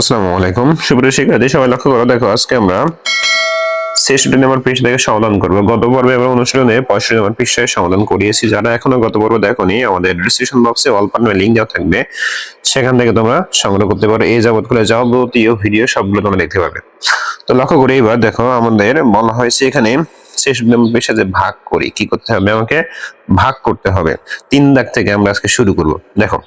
আসসালামু আলাইকুম। সুপ্রিয় শিক্ষার্থী, সবাই লক্ষ্য করো, দেখো আজকে আমরা সেশনটি নাম্বার পৃষ্ঠা থেকে সমাধান করব। গত পর্বে আমরা অনুশীলনে পঁয়ষট্টি নাম্বার পৃষ্ঠায় সমাধান করিয়েছি। যারা এখনও গত পর্ব দেখোনি, আমাদের ডিসক্রিপশন বক্সে অল পার্টনার লিঙ্ক দেওয়া থাকবে। সেখান থেকে তোমরা সংগ্রহ করতে পারো। এই যাবৎকালে যাবতীয় ভিডিও সবগুলো তোমরা দেখতে পাবে। তো লক্ষ্য করে এবার দেখো, আমাদের বলা হয়েছে এখানে সেশন নাম্বার পৃষ্ঠা যে ভাগ করি। কি করতে হবে? আমাকে ভাগ করতে হবে। তিন দাগ থেকে আমরা আজকে শুরু করব। দেখো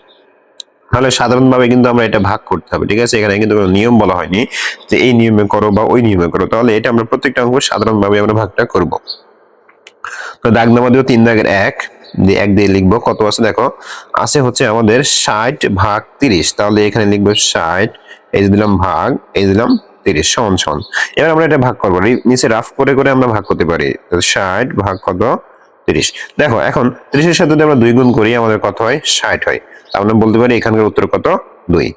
তাহলে সাধারণভাবে কিন্তু আমরা এটা ভাগ করতে হবে, ঠিক আছে? এখানে কিন্তু কোনো নিয়ম বলা হয়নি যে এই নিয়মে করো বা ওই নিয়মে করো। তাহলে এটা আমরা প্রত্যেকটা অঙ্ক সাধারণভাবে আমরা ভাগটা করব। তো দাগ নাম্বার দিও তিন দাগের এক, দিয়ে এক দিয়ে লিখব। কত আছে দেখো? আছে হচ্ছে আমাদের ষাট ভাগ তিরিশ। তাহলে এখানে লিখব ষাট, এই যে দিলাম ভাগ, এই দিলাম তিরিশ, সমান সমান। এবার আমরা এটা ভাগ করব। নিচে রাফ করে করে আমরা ভাগ করতে পারি। ষাট ভাগ কত? তিরিশ। দেখো, এখন তিরিশের সাথে যদি আমরা দুই গুণ করি, আমাদের কত হয়? ষাট হয়। আমরা বলতে পারি এখানকার উত্তর কত? দুই।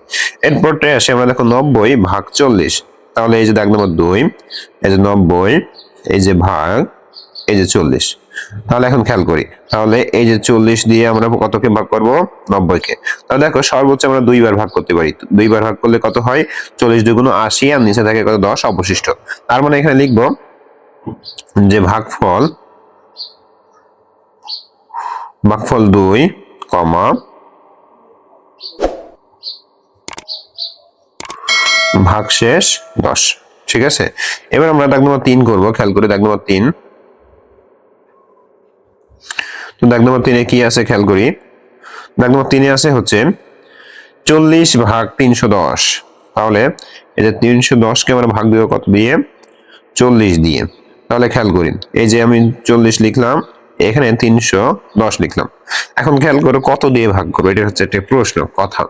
এরপরটা আসে, আমরা দেখো নব্বই ভাগ চল্লিশ। তাহলে এই যে দাগ নম্বর দুই, এই যে নব্বই, এই যে ভাগ, এই যে চল্লিশ। তাহলে এখন খেয়াল করি, তাহলে এই যে চল্লিশ দিয়ে আমরা কতকে ভাগ করব? নব্বইকে। তাহলে দেখো, সর্বোচ্চ আমরা দুইবার ভাগ করতে পারি। দুইবার ভাগ করলে কত হয়? চল্লিশ দুগুণ আশি, আর নিচে থাকে কত? দশ, অবশিষ্ট। তার মানে এখানে লিখব যে ভাগফল ভাগফল দুই, কমা। ভাগশেষ দশ। ঠিক আছে? এবার আমরা দাগ নম্বর তিন করব, খেয়াল করে দাগ নম্বর তিন। তো দাগ নম্বর তিনে কি আছে খেয়াল করি? দাগ নম্বর তিনে আছে হচ্ছে চল্লিশ ভাগ তিনশো দশ। তাহলে এই যে তিনশো দশকে আমরা ভাগ দিব কত দিয়ে? চল্লিশ দিয়ে। তাহলে খেয়াল করি, এই যে আমি চল্লিশ লিখলাম এখানে তিনশো দশ লিখলাম। এখন খেয়াল করো কত দিয়ে ভাগ করব? এটা হচ্ছে একটা প্রশ্ন, কথা।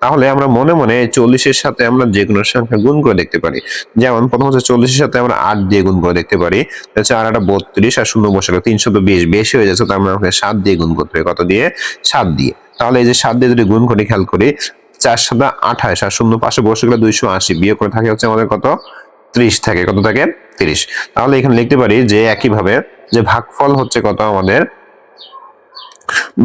তাহলে আমরা মনে মনে চল্লিশের সাথে আমরা যে কোনো সংখ্যা গুণ করে দেখতে পারি। যেমন প্রথম হচ্ছে চল্লিশের সাথে আমরা আট দিয়ে গুণ করে দেখতে পারি। চার আটা বত্রিশ আর শূন্য বসালে তিনশো তো বিশ, বেশি হয়ে যাচ্ছে, তার আমরা আমাকে সাত দিয়ে গুণ করতে হবে। কত দিয়ে? সাত দিয়ে। তাহলে এই যে সাত দিয়ে যদি গুণ করি খেয়াল করি, চার সাদা আঠাশ আর শূন্য পাশে বসে গেলে দুইশো আশি। বিয়ে করে থাকে হচ্ছে আমাদের কত? ত্রিশ থাকে। কত থাকে? তিরিশ। তাহলে এখানে লিখতে পারি যে একইভাবে যে ভাগফল হচ্ছে কত আমাদের?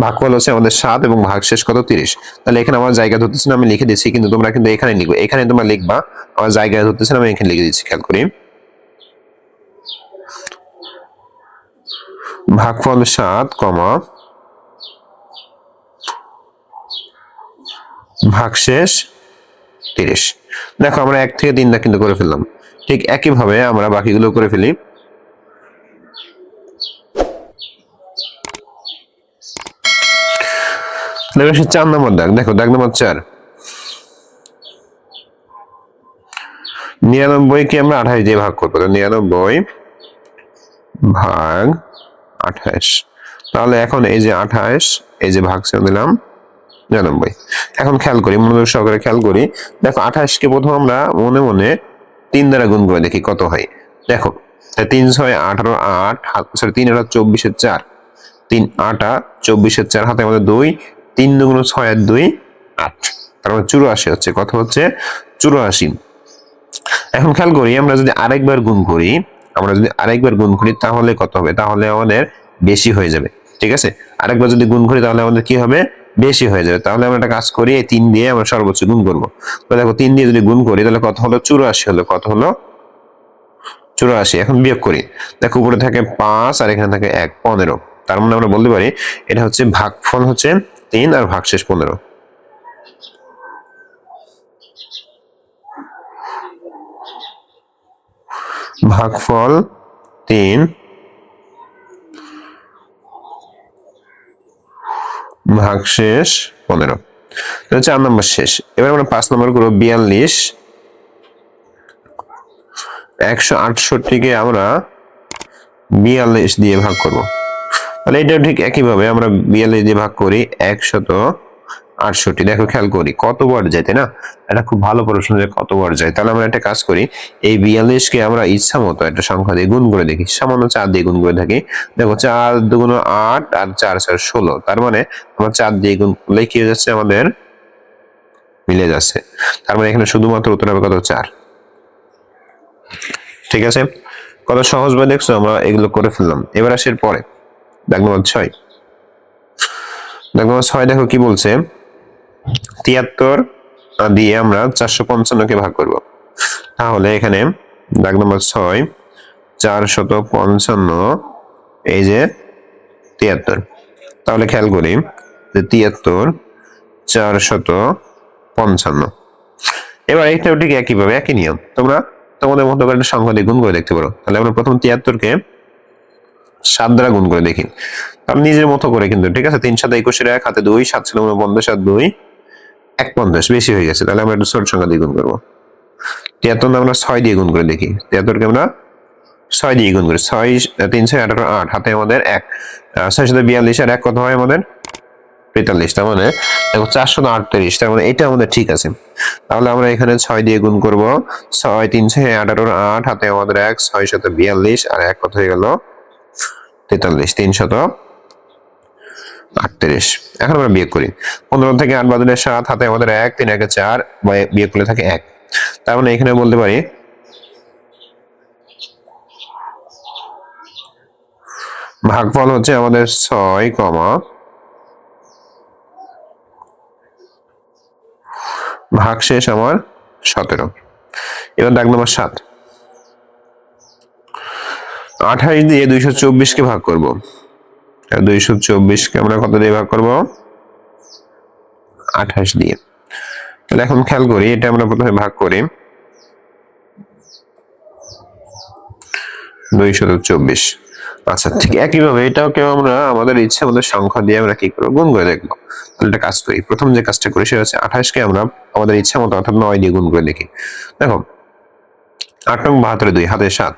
ভাগফল হচ্ছে আমাদের সাত এবং ভাগশেষ কত তিরিশ। তাহলে এখানে আমার জায়গা ধরতেছে না, আমি লিখে দিচ্ছি, কিন্তু তোমরা কিন্তু এখানে লিখবে। এখানে তোমরা লিখবা, আমার জায়গা ধরতেছে না, আমি এখানে লিখে দিচ্ছি, খেয়াল করি। ভাগফল সাত কমা ভাগশেষ তিরিশ। দেখো আমরা এক থেকে তিনটা কিন্তু করে ফেললাম। ঠিক একইভাবে আমরা বাকিগুলো করে ফেলি। দেখো, সে চার নম্বর দাগ। দেখো, দাগ নম্বর চার। নিরানব্বই কে আমরা আঠাশ দিয়ে ভাগ করব নিরানব্বই ভাগ আঠাশ। তাহলে এখন এই যে আঠাশ, এই যে ভাগ ছেড়ে দিলাম, নিরানব্বই। এখন খেয়াল করি, মনোযোগ সহকারে খেয়াল করি। দেখো আঠাশকে প্রথম আমরা মনে মনে তিন দ্বারা গুণ করে দেখি কত হয়। দেখো তিন ছয় আঠারো আট সরি, তিন আটা চব্বিশের চার। তিন আটা চব্বিশের চার, হাতে আমাদের দুই তিন দুগুণ ছয় আর দুই আট। তার মানে চুরাশি হচ্ছে। কত হচ্ছে চুরাশি। এখন খেয়াল করি, আমরা যদি আরেকবার গুণ করি, আমরা যদি আরেকবার গুণ করি, তাহলে কত হবে? তাহলে আমাদের বেশি হয়ে যাবে। ঠিক আছে? আরেকবার যদি গুণ করি, তাহলে আমাদের কি হবে? বেশি হয়ে যাবে। তাহলে আমরা একটা কাজ করি, এই তিন দিয়ে আমরা সর্বোচ্চ গুণ করব। দেখো, তিন দিয়ে যদি গুণ করি, তাহলে কত হলো? চুরাশি হলো। কত হলো? চুরাশি। এখন বিয়োগ করি। দেখো, উপরে থাকে পাঁচ আর এখানে থাকে এক, পনেরো। তার মানে আমরা বলতে পারি, এটা হচ্ছে ভাগফল হচ্ছে তিন আর ভাগশেষ পনেরো। ভাগফল তিন। ভাগশেষ পনেরো। চার নম্বর শেষ। এবার আমরা পাঁচ নম্বর করব বিয়াল্লিশ। একশো আটষট্টিকে আমরা বিয়াল্লিশ দিয়ে ভাগ করব। তাহলে এটা ঠিক একইভাবে আমরা বিয়াল্লিশ দিয়ে ভাগ করি একশত আটষট্টি। দেখো খেয়াল করি কতবার যায়, তাই না? এটা খুব ভালো প্রশ্ন যে কতবার যায়। তাহলে আমরা একটা কাজ করি, এই বিয়াল্লিশকে আমরা ইচ্ছা মতো একটা সংখ্যা দিয়ে গুণ করে দেখি। সামান্য চার দিয়ে গুণ করে থাকি। দেখো চার দুগুণ আট আর চার চার ষোলো। তার মানে আমরা চার দিয়ে গুণ করলে কি হয়ে যাচ্ছে? আমাদের মিলে যাচ্ছে। তার মানে এখানে শুধুমাত্র উত্তর হবে কত? চার। ঠিক আছে? কত সহজ ভাবে দেখছ? আমরা এগুলো করে ফেললাম। এবার আসি এর পরে। দাগ নম্বর ছয়। দাগ নম্বর ছয় দেখো কি বলছে? তিয়াত্তর দিয়ে আমরা চারশো পঞ্চান্নকে ভাগ করব। তাহলে এখানে দাগ নম্বর ছয়, চারশত পঞ্চান্ন, এই যে তিয়াত্তর। তাহলে খেয়াল করি যে তিয়াত্তর, চারশত পঞ্চান্ন। এবার এইটাও ঠিক একইভাবে একই নিয়ম। তোমরা তোমাদের মতো করে সংখ্যা দিয়ে গুণ করে দেখতে পারো। তাহলে আমরা প্রথম তিয়াত্তরকে সাত দ্বারা গুণ করে দেখি। তাহলে নিজের মতো করে কিন্তু, ঠিক আছে? তিন সাত একুশের এক, হাতে দুই, সাত ছিল পঞ্চাশ সাত দুই এক পঞ্চাশ বেশি হয়ে গেছে। তাহলে আমরা একটু ছোট সংখ্যা দিয়ে গুণ করব। তিয়াত্তর আমরা ছয় দিয়ে গুণ করে দেখি। তিয়াত্তরকে আমরা ছয় দিয়ে গুণ করি। ছয় তিনশো আঠারো আট হাতে আমাদের এক। ছয় সাথে বিয়াল্লিশ আর এক কত হয় আমাদের? তেতাল্লিশ তার মানে দেখো চারশো আটত্রিশ। তার মানে এটা আমাদের ঠিক আছে। তাহলে আমরা এখানে ছয় দিয়ে গুণ করব। ছয় তিনশো আঠারোর আট হাতে আমাদের এক, ছয় শত বিয়াল্লিশ আর এক কত হয়ে গেল? তেতাল্লিশ, তিনশত আটত্রিশ। এখন আমরা বিয়োগ করি। পনেরো থেকে আট বাদলে সাত, হাতে আমাদের এক, তিন, একে চার বিয়োগ করলে থাকে এক। তার মানে এখানে বলতে পারি, ভাগফল হচ্ছে আমাদের ছয় কমা ভাগশেষ আমার সতেরো। এবার দাগ নম্বর সাত। আঠাশ দিয়ে দুইশো চব্বিশকে ভাগ করব। দুইশো চব্বিশকে আমরা কত দিয়ে ভাগ করব? আঠাশ দিয়ে। তাহলে এখন খেয়াল করি, এটা আমরা প্রথমে ভাগ করি। দুইশত চব্বিশ। আচ্ছা ঠিক একইভাবে এটাও কেউ আমরা আমাদের ইচ্ছে আমাদের সংখ্যা দিয়ে আমরা কি করব? গুণ করে দেখব। তাহলে একটা কাজ করি। প্রথম যে কাজটা করি সেটা হচ্ছে আঠাশকে আমরা আমাদের ইচ্ছা মতো অর্থাৎ নয় দিয়ে গুণ করে দেখি। দেখো, আট নং বাহাত্তর দুই হাতে সাত।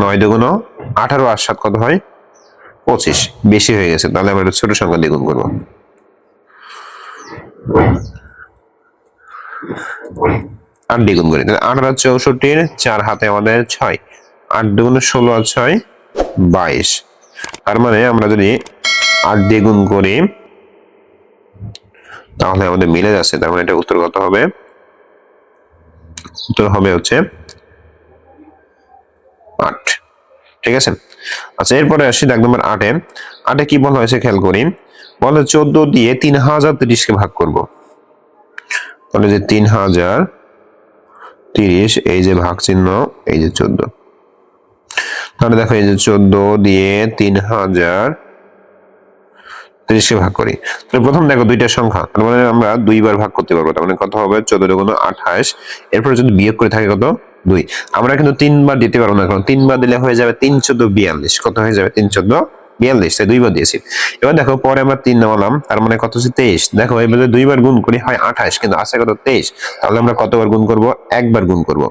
নয় দুগুণ আঠারো আর সাত কত হয়? পঁচিশ। বেশি হয়ে গেছে, তাহলে আমরা ছোট সংখ্যা দিয়ে গুণ করব। আট দ্বিগুণ করি, তাহলে আট আর চৌষট্টির চার হাতে আমাদের ছয়। আট দুগুণ ষোলো আর ছয়, বাইশ। তার মানে আমরা যদি আট দ্বিগুণ করি, তাহলে আমাদের মিলে যাচ্ছে, তার মানে এটা উত্তর কত হবে? উত্তর হবে হচ্ছে আট। ঠিক আছে? আচ্ছা এরপরে আসি দাগ নম্বর আটে। আটে কি বলা হয়েছে? খেয়াল করি। বলে চোদ্দ দিয়ে তিন হাজার তিরিশকে ভাগ করব। তাহলে যে তিন হাজার তিরিশ, এই যে ভাগ চিহ্ন, এই যে চোদ্দ। তাহলে দেখো, এই যে চোদ্দ দিয়ে তিন হাজার তিরিশকে ভাগ করি। তাহলে প্রথম দেখো দুইটা সংখ্যা। তার মানে আমরা দুইবার ভাগ করতে পারব। তার মানে কত হবে? চোদ্দ দুগুণ আঠাশ। এরপরে যদি বিয়োগ করে থাকে কত? দুই। আমরা কিন্তু তিনবার দিতে পারব না, কারণ তিনবার দিলে হয়ে যাবে তিন চোদ্দ বিয়াল্লিশ। কত হয়ে যাবে? তিন চোদ্দ বিয়াল্লিশ, তাই দুইবার দিয়েছি। এবার দেখো, পরে আমরা তিন নামালাম, তার মানে কত হচ্ছে? তেইশ। দেখো এবার দুইবার গুণ করি হয় আঠাশ, কিন্তু আছে কত তেইশ। তাহলে আমরা কতবার গুণ করব? একবার গুণ করব।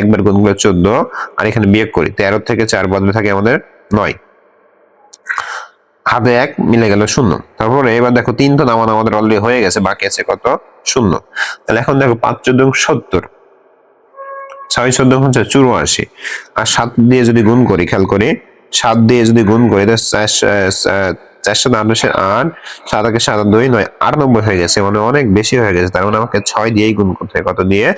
একবার গুণ করে চোদ্দ, আর এখানে বিয়োগ করি। তেরো থেকে চার বদলে থাকে আমাদের নয়। হাতে এক মিলে গেল শূন্য। তারপরে এবার দেখো, তিন তো নামান আমাদের অলরেডি হয়ে গেছে, বাকি আছে কত? শূন্য। তাহলে এখন দেখো, পাঁচ, চোদ্দ সত্তর। ছয়, চোদ্দ হচ্ছে চুরাশি। আর সাত দিয়ে যদি গুণ করি, খেয়াল করি, সাত দিয়ে যদি গুণ করি চারশো আঠাশের আট সাত একে সাত দুই, নয় আটানব্বই হয়ে গেছে মানে অনেক বেশি হয়ে গেছে, তার মানে আমাকে ছয় দিয়েই গুণ করতে হয়। কত দিয়ে?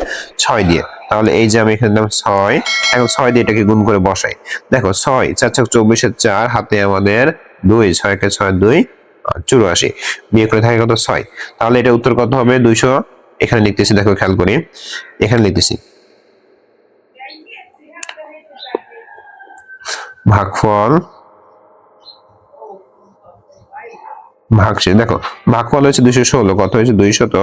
ছয় দিয়ে। তাহলে এই যে আমি এখানে দিলাম ছয়, এখন ছয় দিয়ে এটাকে গুণ করে বসাই। দেখো, ছয়, চার ছক চব্বিশের চার, হাতে আমাদের দুই ছয়কে ছয়, দুই চুরাশি। বিয়ে করে থাকে কত? ছয়। তাহলে এটা উত্তর কত হবে? দুইশো। এখানে লিখতেছি, দেখো, খেয়াল করি। এখানে লিখতেছি। ভাগফল, ভাগশেষ, দেখো, ভাগফল হয়েছে দুইশো ষোলো, কত হয়েছে? দুইশত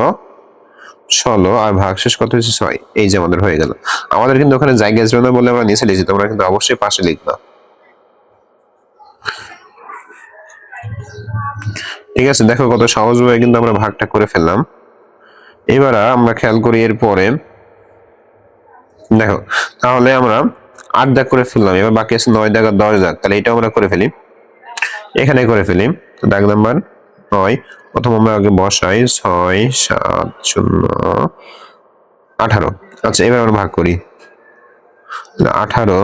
ষোলো, আর ভাগশেষ কত হয়েছে? ছয়। এই যে আমাদের হয়ে গেল। আমাদের কিন্তু ওখানে জায়গা ছিল না বলে আমরা নিচে লিখছি, তোমরা কিন্তু অবশ্যই পাশে লিখবা। ঠিক আছে, দেখো কত সহজভাবে কিন্তু আমরা ভাগটা করে ফেললাম। এবার আমরা খেয়াল করি এরপরে, দেখো, তাহলে আমরা আট দাগ করে ফেললাম, এবার বাকি আছে নয় দাগ আর দশ দাগ। তাহলে এটাও আমরা করে ফেলি। এখানে করে ফেলি। দাগ নাম্বার নয়, প্রথম আমরা আগে বসাই, ছয়, সাত, শূন্য, আঠারো। আচ্ছা এবার আমরা ভাগ করি। আঠারো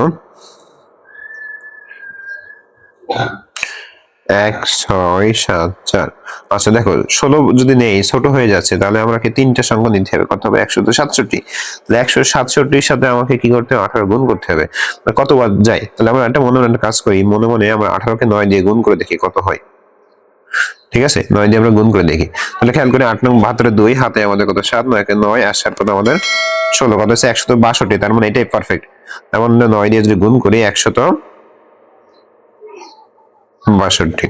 এক, ছয়, সাত, চার। আচ্ছা দেখো, ষোলো যদি নেই, ছোট হয়ে যাচ্ছে, তাহলে আমাকে তিনটা সংখ্যা নিতে হবে। কত হবে? একশো তো সাতষট্টি। তাহলে একশো সাতষট্টির সাথে আমাকে কি করতে হবে? আঠারো গুণ করতে হবে। কতবার যায় তাহলে আমরা একটা মনে মনে কাজ করি। মনে মনে আমরা আঠারোকে নয় দিয়ে গুণ করে দেখি কত হয়। ঠিক আছে? নয় দিয়ে আমরা গুণ করে দেখি। তাহলে খেয়াল করি আট নং বাহাত্তরের দুই, হাতে আমাদের কত? সাত নয় একে নয়, আর সাত কত? আমাদের ষোলো। কত হচ্ছে? একশত বাষট্টি। তার মানে এটাই পারফেক্ট তার মানে নয় দিয়ে যদি গুণ করি একশত বাষট্টি।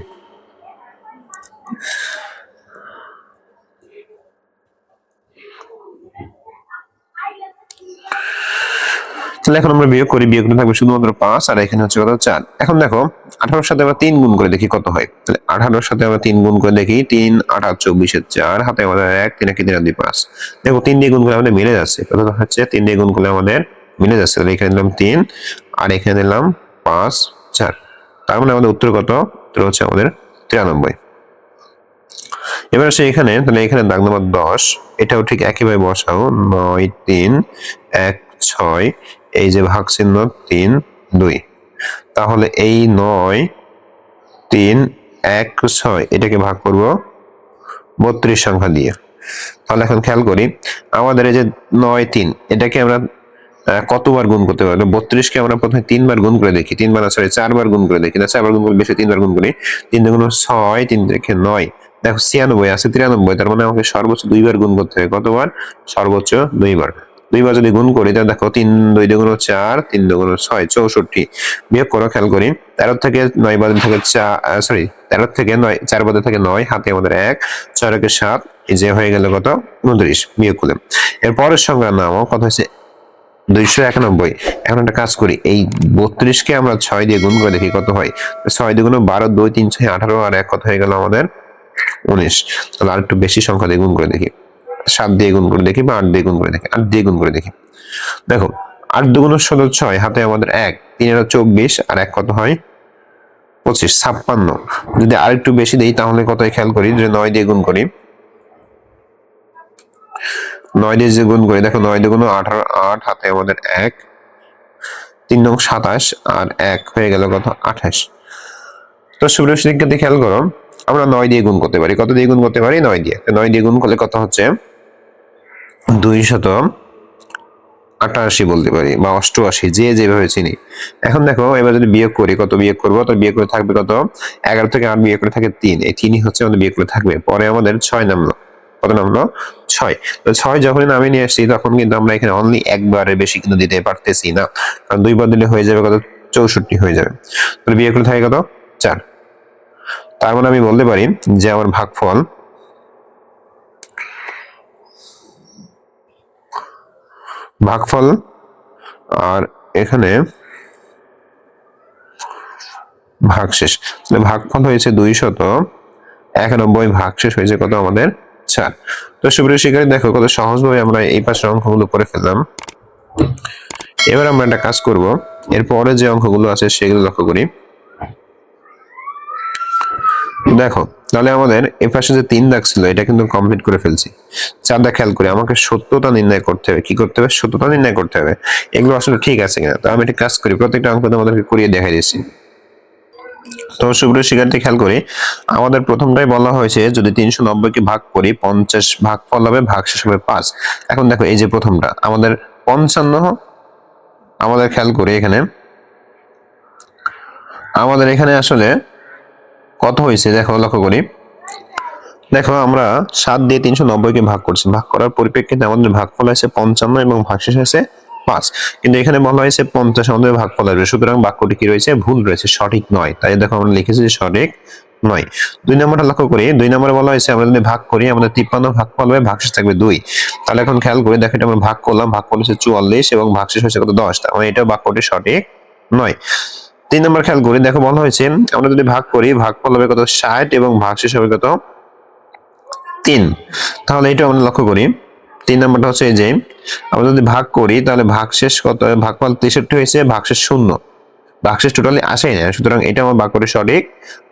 এখন আমরা বিয়োগ করি, বিয়োগ থাকবে শুধুমাত্র পাঁচ, আর এখানে হচ্ছে কত? চার। এখন দেখো, আঠারোর সাথে আমরা তিন গুণ করে দেখি কত হয়। তাহলে আঠারোর সাথে আমরা তিন গুণ করে দেখি, তিন, আঠারো, চব্বিশের চার, হাতে আমাদের এক, তিন একে তিন দুই, পাঁচ। দেখো, তিন দিয়ে গুণ করে আমাদের মিলে যাচ্ছে। কত হচ্ছে? তিন দিয়ে গুণ করলে আমাদের মিলে যাচ্ছে। তাহলে এখানে দিলাম তিন, আর এখানে দিলাম পাঁচ, চার। তার মানে আমাদের উত্তর কত? উত্তর হচ্ছে আমাদের তিরানব্বই। এবার আসে এখানে, তাহলে এখানে দাগ নম্বর দশ। এটাও ঠিক একইভাবে বসাও। নয়, তিন, এক, ছয়, এই যে ভাগ চিহ্ন, তিন, দুই। তাহলে এই নয়, তিন, এক, ছয়, এটাকে ভাগ করব বত্রিশ সংখ্যা দিয়ে। তাহলে এখন খেয়াল করি, আমাদের এই যে নয়, তিন, এটাকে আমরা কতবার গুণ করতে পারব বত্রিশকে আমরা প্রথমে তিনবার গুণ করে দেখি। তিনবার সরি চারবার গুণ করে দেখি। না, চারবার গুণ করে বেশি, তিনবার গুণ করি। তিন দুগুণ ছয়, তিন দেখে নয়। দেখো, ছিয়ানব্বই আছে, তিরানব্বই। তার মানে আমাকে সর্বোচ্চ দুইবার গুণ করতে হবে। কতবার? সর্বোচ্চ দুইবার। দুইবার যদি গুণ করি, তাহলে দেখো, তিন, দুই দুগুণ চার, তিন দুগুণ ছয়, চৌষট্টি। বিয়োগ করো, খেয়াল করি। তেরো থেকে নয় বাদে থাকে চার সরি তেরো থেকে নয়, চার বাদে থাকে নয়, হাতে আমাদের এক, ছয় রেখে সাত, এই যে হয়ে গেল কত? উনত্রিশ। বিয়োগ করলে এর পরের সংখ্যার নাম কথা হচ্ছে দুইশো একানব্বই। এখন একটা কাজ করি, এই বত্রিশকে আমরা ছয় দিয়ে গুণ করে দেখি কত হয়। ছয় দুগুণ বারো, দুই, তিন, ছয়, আঠারো, আর এক কত হয়ে গেল আমাদের উনিশ। তাহলে আর একটু বেশি সংখ্যা দিয়ে গুণ করে দেখি। সাত দিয়ে গুণ করে দেখি বা আট দিয়ে গুণ করে দেখি, আট দিয়ে গুণ করে দেখি। দেখো, আট দুগুণ ষোলো ছয়, হাতে আমাদের এক, তিনের চব্বিশ, আর এক কত হয়? পঁচিশ, ছাপ্পান্ন। যদি আর একটু বেশি দিই তাহলে কত খেয়াল করি যে নয় দিয়ে গুণ করি নয় দিয়ে যে গুণ করি, দেখো নয় দুগুণ আঠারো, আট, হাতে আমাদের এক, তিন নং সাতাশ, আর এক হয়ে গেল কত? আঠাশ। তো সুপ্রিয় খেয়াল করো, আমরা নয় দিয়ে গুণ করতে পারি। কত দিয়ে গুণ করতে পারি? নয় দিয়ে। নয় দিয়ে গুণ করলে কত হচ্ছে? দুই শত আটাশি বলতে পারি, বা অষ্টআশি, যে যেভাবে চিনি। এখন দেখো, এবার যদি বিয়োগ করি, কত বিয়োগ করব? তো বিয়োগ করে থাকবে কত? এগারো থেকে আট বিয়োগ করে থাকে তিন। এই তিনই হচ্ছে আমাদের বিয়োগ করে থাকবে। পরে আমাদের ছয় নামলো। কত নামলো? ছয়। তো ছয় যখনই নামে নিয়ে আসছি, তখন কিন্তু আমরা এখানে অনলি একবারের বেশি কিন্তু দিতে পারতেছি না। কারণ হয়ে যাবে কত? চৌষট্টি হয়ে যাবে। তাহলে বিয়োগ করে থাকে কত? চার। তার মানে আমি বলতে পারি যে আমার ভাগফল ভাগফল আর এখানে ভাগশেষ। ভাগফল হয়েছে দুই শত একানব্বই, ভাগশেষ হয়েছে কত আমাদের? চার তো সুপ্রিয় শিকারী দেখো কত সহজভাবে আমরা এই পাশের অঙ্কগুলো করে ফেললাম। এবার আমরা একটা কাজ করব। এরপরে যে অঙ্কগুলো আছে সেগুলো লক্ষ্য করি। দেখো, তাহলে আমাদের এই পাশে যে তিন দাগ ছিল, এটা কিন্তু কমপ্লিট করে ফেলছি। চার দাগ খেয়াল করে, আমাকে সত্যতা নির্ণয় করতে হবে। কি করতে হবে? সত্যতা নির্ণয় করতে হবে। এগুলো আসলে ঠিক আছে কিনা? তো আমি একটা কাজ করি, প্রত্যেকটা অঙ্ক তোমাদেরকে করিয়ে দেখাই দিচ্ছি। তো সুপ্রিয় শিক্ষার্থী, খেয়াল করি, আমাদের প্রথমটাই বলা হয়েছে যদি তিনশো নব্বইকে ভাগ করি, পঞ্চাশ ভাগ ফল হবে, ভাগ শেষ হবে পাঁচ। এখন দেখো, এই যে প্রথমটা, আমাদের পঞ্চান্ন, আমাদের খেয়াল করি এখানে, আমাদের এখানে আসলে কত হয়েছে, দেখো, লক্ষ্য করি, দেখো, আমরা সাত দিয়ে তিনশো নব্বইকে ভাগ করছি, ভাগ করার পরিপ্রেক্ষিতে আমাদের ভাগফল আছে পঞ্চান্ন এবং ভাগশেষ আছে পাঁচ। কিন্তু এখানে বলা হয়েছে পঞ্চাশ আমাদের ভাগফল আসবে সুতরাং বাক্যটি কি রয়েছে? ভুল রয়েছে, সঠিক নয়। তাই দেখো আমরা লিখেছি যে সঠিক নয়। দুই নম্বরটা লক্ষ্য করি। দুই নম্বরে বলা হয়েছে, আমরা যদি ভাগ করি, আমাদের তিপ্পান্ন ভাগফল হবে ভাগশেষ থাকবে দুই। তাহলে এখন খেয়াল করি দেখো এটা আমরা ভাগ করলাম, ভাগ করলে হচ্ছে চুয়াল্লিশ এবং ভাগশেষ হয়েছে কত দশ। তার মানে এটা বাক্যটি সঠিক নয়। তিন নম্বর খেয়াল করি, দেখো বলা হয়েছে, আমরা যদি ভাগ করি ভাগফল হবে কত ষাট এবং ভাগশেষ হবে কত তিন। তাহলে এটা আমরা লক্ষ্য করি। তিন নম্বরটা হচ্ছে এই যে, আমরা যদি ভাগ করি, তাহলে ভাগশেষ কত? ভাগফল তেষট্টি হয়েছে, ভাগশেষ শূন্য। ভাগশেষ টোটালি আসেই না সুতরাং এটা আমার ভাগ করে সঠিক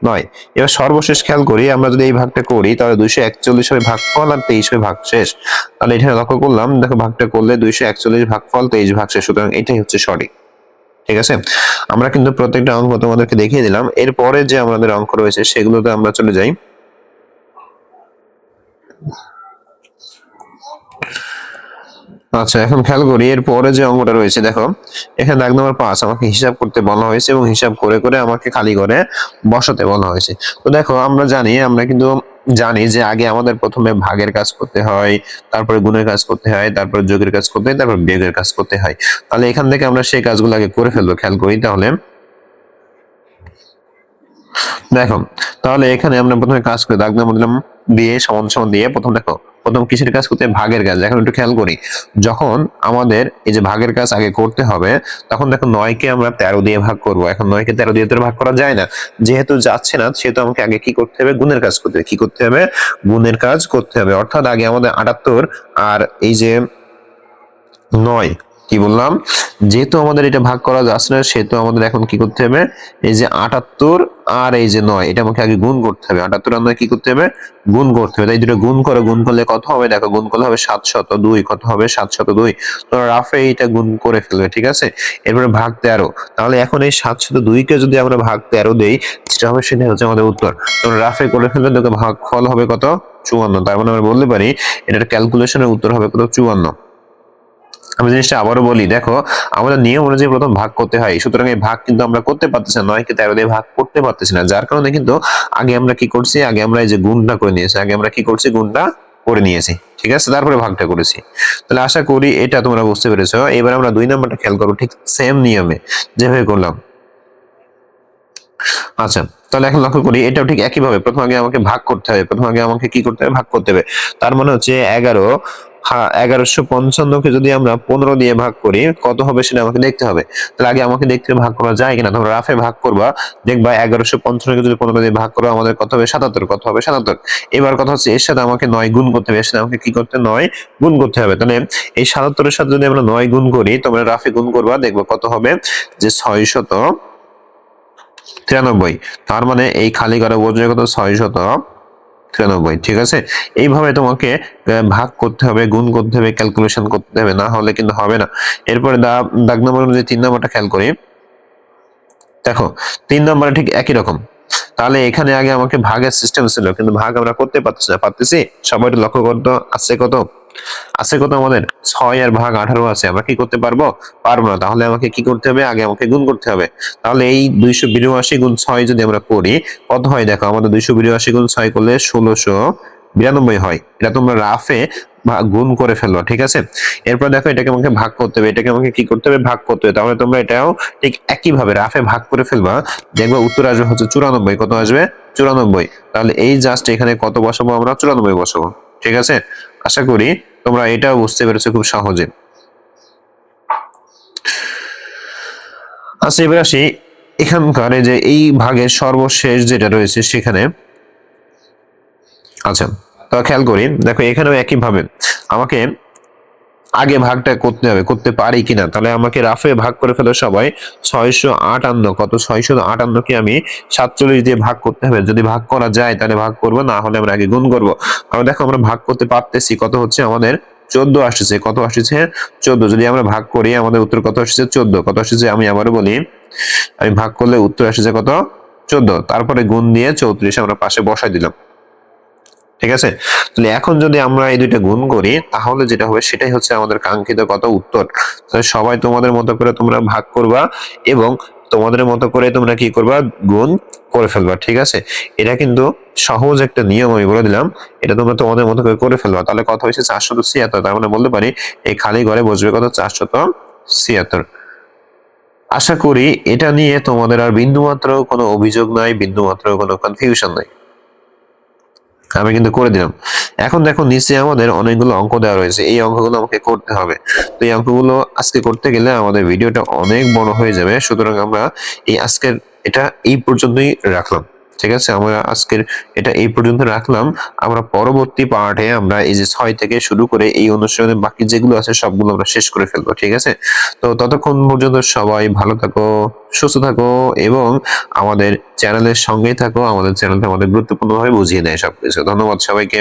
নয়। এবার সর্বশেষ খেয়াল করি, আমরা যদি এই ভাগটা করি, তাহলে দুইশো একচল্লিশ হবে ভাগফল আর তেইশ হবে ভাগশেষ। তাহলে এটা লক্ষ্য করলাম, দেখো ভাগটা করলে দুইশো একচল্লিশ ভাগফল তেইশ ভাগশেষ, সুতরাং এটাই হচ্ছে সঠিক। ঠিক আছে? আমরা কিন্তু প্রত্যেকটা অঙ্ক তোমাদেরকে দেখিয়ে দিলাম। এরপরে যে আমাদের অঙ্ক রয়েছে, সেগুলোতে আমরা চলে যাই। আচ্ছা এখন খেয়াল করি এর পরে যে অঙ্কটা রয়েছে, দেখো, এখানে দাগ নম্বর পাঁচ আমাকে হিসাব করতে বলা হয়েছে এবং হিসাব করে করে আমাকে খালি করে বসাতে বলা হয়েছে। তো দেখো, আমরা জানি, আমরা কিন্তু জানি যে আগে আমাদের প্রথমে ভাগের কাজ করতে হয়, তারপরে গুণের কাজ করতে হয়, তারপরে যোগের কাজ করতে হয়, তারপর বিয়োগের কাজ করতে হয়। তাহলে এখান থেকে আমরা সেই কাজগুলো আগে করে ফেলব, খেয়াল করি তাহলে। দেখো, তাহলে এখানে আমরা প্রথমে কাজ করে দাগ নাম দিলাম দিয়ে সমান সমান দিয়ে প্রথম দেখো প্রথম কিসের কাজ করতে ভাগের কাজ। এখন একটু খেয়াল করি, যখন আমাদের এই যে ভাগের কাজ আগে করতে হবে, তখন দেখো নয়কে আমরা তেরো দিয়ে ভাগ করব। এখন নয়কে তেরো দিয়ে তো ভাগ করা যায় না। যেহেতু যাচ্ছে না, সেহেতু আমাকে আগে কি করতে হবে? গুণের কাজ করতে হবে। কি করতে হবে? গুণের কাজ করতে হবে। অর্থাৎ আগে আমাদের আটাত্তর আর এই যে নয় কি বললাম? যেহেতু আমাদের এটা ভাগ করা যাচ্ছে না, সেহেতু আমাদের এখন কি করতে হবে? এই যে আটাত্তর আর এই যে নয়, এটা আমাকে আগে গুণ করতে হবে। আটাত্তর আর নয় কি করতে হবে? গুণ করতে হবে। তাই দুটো গুণ করে, গুণ করলে কত হবে? দেখো, গুণ করলে হবে সাতশত দুই। কত হবে? সাতশত দুই। তোমরা রাফে এইটা গুণ করে ফেলবে, ঠিক আছে? এরপরে ভাগ তেরো। তাহলে এখন এই সাত সাতশত দুইকে যদি আমরা ভাগ তেরো দেই সেটা হবে সেটা হচ্ছে আমাদের উত্তর। তোমরা রাফে করে ফেললে দেখো ভাগ ফল হবে কত? চুয়ান্ন। তার মানে আমরা বলতে পারি, এটার ক্যালকুলেশনের উত্তর হবে কত? চুয়ান্ন। আমি জিনিসটা আবারও বলি, দেখো, আমাদের নিয়ম অনুযায়ী প্রথম ভাগ করতে হয়। সুতরাং এই ভাগ কিন্তু আমরা করতে পারতেছি না, নয় কি তেরো দিয়ে ভাগ করতে পারতেছি না। যার কারণে কিন্তু আগে আমরা কি করছি, আগে আমরা এই যে গুণটা করে নিয়েছি, আগে আমরা কি করছি, গুণটা করে নিয়েছি। ঠিক আছে? তারপরে ভাগটা করেছি। তাহলে আশা করি এটা তোমরা বুঝতে পেরেছ। এবার আমরা দুই নাম্বারটা খেয়াল করব ঠিক সেম নিয়মে যেভাবে করলাম। আচ্ছা তাহলে এখন লক্ষ্য করি, এটাও ঠিক একইভাবে। প্রথম আগে আমাকে ভাগ করতে হবে। প্রথম আগে আমাকে কি করতে হবে? ভাগ করতে হবে। তার মানে হচ্ছে এগারো এগারোশো পঞ্চান্নকে যদি আমরা পনেরো দিয়ে ভাগ করি, কত হবে সেটা আমাকে দেখতে হবে। তাহলে আগে আমাকে দেখতে ভাগ করা যায় কিনা? তোমরা রাফে ভাগ করবা, দেখবা এগারোশো পঞ্চান্নকে যদি পনেরো দিয়ে ভাগ করো, আমাদের কত হবে? সাতাত্তর। কত হবে? সাতাত্তর। এবার কথা হচ্ছে, এর সাথে আমাকে নয় গুণ করতে হবে। এর সাথে আমাকে কি করতে নয় গুণ করতে হবে। তাহলে এই সাতাত্তরের সাথে যদি আমরা নয় গুণ করি, তোমরা রাফে গুণ করবা, দেখব কত হবে? যে ছয় শত তিরানব্বই। তার মানে এই খালি ঘরে বসবে কত ছয় শত তিরানব্বই ঠিক আছে? এইভাবে তোমাকে ভাগ করতে হবে, গুণ করতে হবে ক্যালকুলেশন করতে হবে, না হলে কিন্তু হবে না। এরপরে দা- দাগ নম্বর অনুযায়ী তিন নম্বরটা খেয়াল করি। দেখো, তিন নম্বরে ঠিক একই রকম। তাহলে এখানে আগে আমাকে ভাগের সিস্টেম ছিল, কিন্তু ভাগ আমরা করতে পারতেছি না। পারতেছি? সবাই লক্ষ্য করতো আছে কত? আছে কত আমাদের? ছয় আর ভাগ আঠারো আছে, আমরা কি করতে পারব? পারব না। তাহলে আমাকে কি করতে হবে? আগে আমাকে গুণ করতে হবে। তাহলে এই দুইশো বিরাশি গুণ ছয় যদি আমরা করি, কত হয়? দেখো, আমাদের দুইশো বিরাশি গুণ ছয় করলে ষোলোশো বিরানব্বই হয়। এটা তোমরা রাফে গুণ করে ফেলবা, ঠিক আছে? এরপর দেখো এটাকে আমাকে ভাগ করতে হবে। এটাকে আমাকে কি করতে হবে? ভাগ করতে হবে। তাহলে তোমরা এটাও ঠিক একইভাবে রাফে ভাগ করে ফেলবা। দেখবা উত্তর আসবে হচ্ছে চুরানব্বই। কত আসবে? চুরানব্বই। তাহলে এই জাস্ট এখানে কত বসাবো আমরা? চুরানব্বই বসাবো, ঠিক আছে? আশা করি তোমরা এটাও বুঝতে পেরেছ খুব সহজে। আচ্ছা এবার আসি এখানকার যে এই ভাগের সর্বশেষ যেটা রয়েছে সেখানে। আচ্ছা খেয়াল করি। দেখো, এখানেও একই ভাবে আমাকে আগে ভাগটা করতে হবে, করতে পারি কিনা। তাহলে আমাকে রাফে ভাগ করে ফেলো সবাই। ছয়শো আটান্ন, কত? ছয়শো আটান্নকে আমি সাতচল্লিশ দিয়ে ভাগ করতে হবে। যদি ভাগ করা যায়, তাহলে ভাগ করব, না হলে আমরা আগে গুণ করব। কারণ দেখো, আমরা ভাগ করতে পারতেছি। কত হচ্ছে? আমাদের চোদ্দ আসছে। কত আসছে? চোদ্দ। যদি আমরা ভাগ করি, আমাদের উত্তর কত আসছে? চোদ্দ। কত আসছে? আমি আবারও বলি, আমি ভাগ করলে উত্তর আসছে কত? চোদ্দ। তারপরে গুণ দিয়ে চৌত্রিশ আমরা পাশে বসাই দিলাম। ঠিক আছে? তাহলে এখন যদি আমরা এই দুইটা গুণ করি, তাহলে যেটা হবে সেটাই হচ্ছে আমাদের কাঙ্ক্ষিত কত উত্তর। তাহলে সবাই তোমাদের মতো করে তোমরা ভাগ করবা এবং তোমাদের মতো করে তোমরা কি করবা? গুণ করে ফেলবা, ঠিক আছে? এটা কিন্তু সহজ একটা নিয়ম আমি বলে দিলাম। এটা তোমরা তোমাদের মতো করে করে ফেলবা। তাহলে কত হয়েছে চারশত ছিয়াত্তর, তার মানে বলতে পারি এই খালি ঘরে বসবে কত? চারশত ছিয়াত্তর। আশা করি এটা নিয়ে তোমাদের আর বিন্দুমাত্র কোনো অভিযোগ নাই, বিন্দুমাত্র কোনো কনফিউশন নাই। আমি কিন্তু করে দিলাম। এখন দেখো নিচে আমাদের অনেকগুলো অঙ্ক দেওয়া রয়েছে। এই অঙ্কগুলো আমাকে করতে হবে। তো এই অঙ্কগুলো আজকে করতে গেলে আমাদের ভিডিওটা অনেক বড় হয়ে যাবে। সুতরাং আমরা এই আজকের এটা এই পর্যন্তই রাখলাম। ঠিক আছে? আমরা আজকের এটা এই পর্যন্ত রাখলাম। আমরা পরবর্তী পার্টে আমরা এই যে ছয় থেকে শুরু করে এই অনুশীলনের বাকি যেগুলো আছে সবগুলো আমরা শেষ করে ফেলব, ঠিক আছে? তো ততক্ষণ পর্যন্ত সবাই ভালো থাকো, সুস্থ থাকো এবং আমাদের চ্যানেলের সঙ্গেই থাকো। আমাদের চ্যানেলটা আমাদের গুরুত্বপূর্ণভাবে বুঝিয়ে দেয় সবকিছু। ধন্যবাদ সবাইকে।